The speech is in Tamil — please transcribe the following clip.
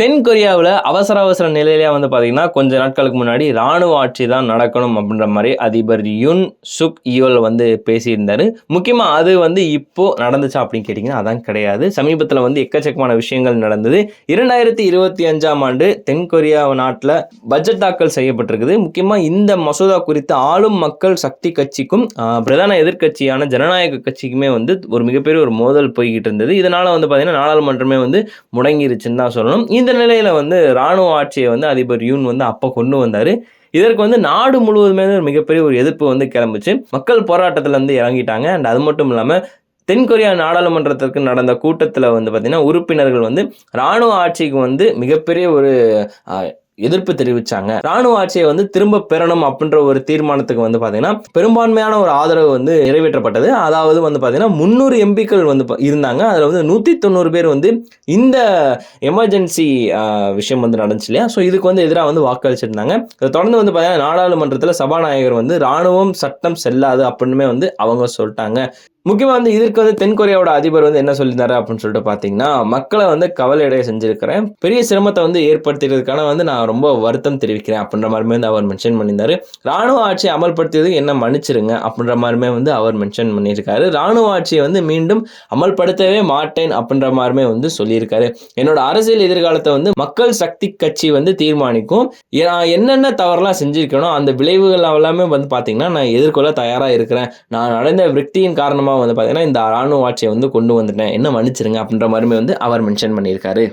தென் கொரியாவில் அவசர அவசர நிலையிலே வந்து பார்த்திங்கன்னா கொஞ்ச நாட்களுக்கு முன்னாடி ராணுவ ஆட்சி தான் நடக்கணும் அப்படின்ற மாதிரி அதிபர் யுன் சுக் யோல் வந்து பேசியிருந்தார். முக்கியமாக அது வந்து இப்போது நடந்துச்சா அப்படின்னு கேட்டிங்கன்னா அதான் கிடையாது. சமீபத்தில் வந்து எக்கச்சக்கமான விஷயங்கள் நடந்தது. இரண்டாயிரத்தி இருபத்தி அஞ்சாம் ஆண்டு தென் கொரியா நாட்டில் பட்ஜெட் தாக்கல் செய்யப்பட்டிருக்குது. முக்கியமாக இந்த மசோதா குறித்து ஆளும் மக்கள் சக்தி கட்சிக்கும் பிரதான எதிர்க்கட்சியான ஜனநாயக கட்சிக்குமே வந்து ஒரு மிகப்பெரிய ஒரு மோதல் போய்கிட்டு இருந்தது. இதனால் வந்து பார்த்திங்கன்னா நாடாளுமன்றமே வந்து முடங்கிருச்சுன்னு தான் சொல்லணும். இந்த நிலையில் வந்து இராணுவ ஆட்சியை வந்து அதிபர் யூன் வந்து அப்போ கொண்டு வந்தார். இதற்கு வந்து நாடு முழுவதுமே ஒரு மிகப்பெரிய ஒரு எதிர்ப்பு வந்து கிளம்புச்சு. மக்கள் போராட்டத்தில் வந்து இறங்கிட்டாங்க. அண்ட் அது மட்டும் இல்லாமல் தென்கொரியா நாடாளுமன்றத்திற்கு நடந்த கூட்டத்தில் வந்து பார்த்திங்கன்னா உறுப்பினர்கள் வந்து இராணுவ ஆட்சிக்கு வந்து மிகப்பெரிய ஒரு எதிர்ப்பு தெரிவிச்சாங்க. ராணுவ ஆட்சியை வந்து திரும்ப பெறணும் அப்படின்ற ஒரு தீர்மானத்துக்கு வந்து பாத்தீங்கன்னா பெரும்பான்மையான ஒரு ஆதரவு வந்து நிறைவேற்றப்பட்டது. அதாவது வந்து பாத்தீங்கன்னா முந்நூறு எம்பிக்கள் வந்து ப- இருந்தாங்க. அதுல வந்து நூத்தி தொண்ணூறு பேர் வந்து இந்த எமர்ஜென்சி விஷயம் வந்து நடந்துச்சு இல்லையா? ஸோ இதுக்கு வந்து எதிராக வந்து வாக்களிச்சிருந்தாங்க. இதை தொடர்ந்து வந்து பார்த்தீங்கன்னா நாடாளுமன்றத்தில் சபாநாயகர் வந்து ராணுவம் சட்டம் செல்லாது அப்படின்னுமே வந்து அவங்க சொல்லிட்டாங்க. முக்கியமாக வந்து இதற்கு வந்து தென்கொரியாவோட அதிபர் வந்து என்ன சொல்லியிருந்தாரு அப்படின்னு சொல்லிட்டு பார்த்தீங்கன்னா மக்களை வந்து கவலையடைய செஞ்சிருக்கிறேன். பெரிய சிரமத்தை வந்து ஏற்படுத்திக்கிறதுக்கான வந்து நான் ரொம்ப வருத்தம் தெரிவிக்கிறேன் அப்படின்ற மாதிரிமே வந்து அவர் மென்ஷன் பண்ணியிருந்தாரு. ராணுவ ஆட்சியை அமல்படுத்தியதுக்கு என்ன மன்னிச்சிருங்க அப்படின்ற மாதிரிமே வந்து அவர் மென்ஷன் பண்ணியிருக்காரு. ராணுவ ஆட்சியை வந்து மீண்டும் அமல்படுத்தவே மாட்டேன் அப்படின்ற மாதிரிமே வந்து சொல்லியிருக்காரு. என்னோட அரசியல் எதிர்காலத்தை வந்து மக்கள் சக்தி கட்சி வந்து தீர்மானிக்கும். நான் என்னென்ன தவறுலாம் செஞ்சிருக்கணும் அந்த விளைவுகள் எல்லாமே வந்து பார்த்தீங்கன்னா நான் எதிர்கொள்ள தயாராக இருக்கிறேன். நான் நடந்த விரக்தியின் காரணமாக வந்து பார்த்தீங்கன்னா இந்த ராணுவ ஆட்சியை வந்து கொண்டு வந்துட்டேன். என்ன மன்னிச்சிருங்க அப்படின்ற மாதிரி வந்து அவர் மென்ஷன் பண்ணியிருக்காரு.